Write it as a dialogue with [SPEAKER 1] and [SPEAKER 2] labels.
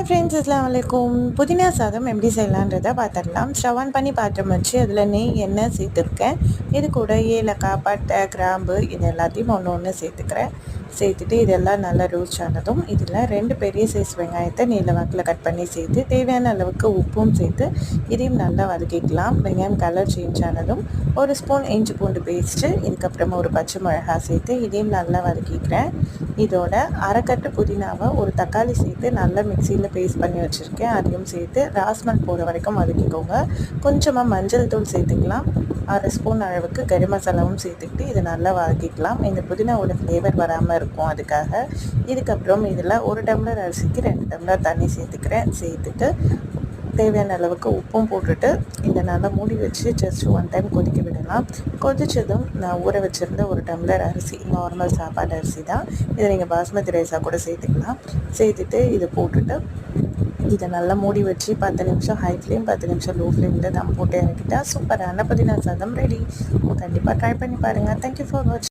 [SPEAKER 1] Hi friends இஸ்லாம் வலைக்கும் புதினா சாதம் எப்படி செய்யலான்றதை பார்த்துடலாம். ஸ்டவ் பண்ணி பாத்திரம் வச்சு அதில் நெய் எண்ணெய் சேர்த்துருக்கேன். இது கூட ஏலக்காய் பட்டை கிராம்பு இது எல்லாத்தையும் ஒன்று ஒன்று சேர்த்துக்கிறேன். சேர்த்துட்டு இதெல்லாம் நல்லா ரோஸ்ட் ஆனதும் இதில் ரெண்டு பெரிய சைஸ் வெங்காயத்தை நீல வாக்கில் கட் பண்ணி சேர்த்து தேவையான அளவுக்கு உப்பும் சேர்த்து இதையும் நல்லா வதக்கிக்கலாம். வெங்காயம் கலர் சேஞ்ச் ஆனதும் ஒரு ஸ்பூன் இஞ்சி பூண்டு பேஸ்ட்டு இதுக்கப்புறமா ஒரு பச்சை மிளகா சேர்த்து இதையும் நல்லா வதக்கிக்கிறேன். இதோட அரைக்கட்டு புதினாவை ஒரு தக்காளி சேர்த்து நல்லா மிக்சியில் பேஸ்ட் பண்ணி வச்சுருக்கேன். அதையும் சேர்த்து ராஸ்மல் போகிற வரைக்கும் வதக்கிக்கோங்க. கொஞ்சமாக மஞ்சள் தூள் சேர்த்துக்கலாம். அரை ஸ்பூன் அளவுக்கு கறி மசாலாவும் சேர்த்துக்கிட்டு இதை நல்லா வதக்கிக்கலாம். இந்த புதினாவோட ஃப்ளேவர் வராமல் இருக்கும் அதுக்காக. இதுக்கப்புறம் இதில் ஒரு டம்ளர் அரிசிக்கு ரெண்டு டம்ளர் தண்ணி சேர்த்துக்கிறேன். சேர்த்துட்டு தேவையான அளவுக்கு உப்பும் போட்டுட்டு இதை நல்லா மூடி வச்சு ஜஸ்ட் ஒன் டைம் கொதிக்க விடலாம். கொதிச்சதும் நான் ஊற வச்சுருந்த ஒரு டம்ளர் அரிசி நார்மல் சாப்பாடு அரிசி தான். இதை நீங்கள் பாஸ்மதி ரைஸாக கூட சேர்த்துக்கலாம். சேர்த்துட்டு இதை போட்டுட்டு இதை நல்லா மூடி வச்சு பத்து நிமிஷம் ஹை ஃப்ளேம் பத்து நிமிஷம் லோ ஃப்ளேமில் தம் போட்டு இறக்கிட்டா சூப்பரான புதினா சாதம் ரெடி கண்டிப்பாக ட்ரை பண்ணி பாருங்கள் தேங்க்யூ ஃபார் வாட்சிங்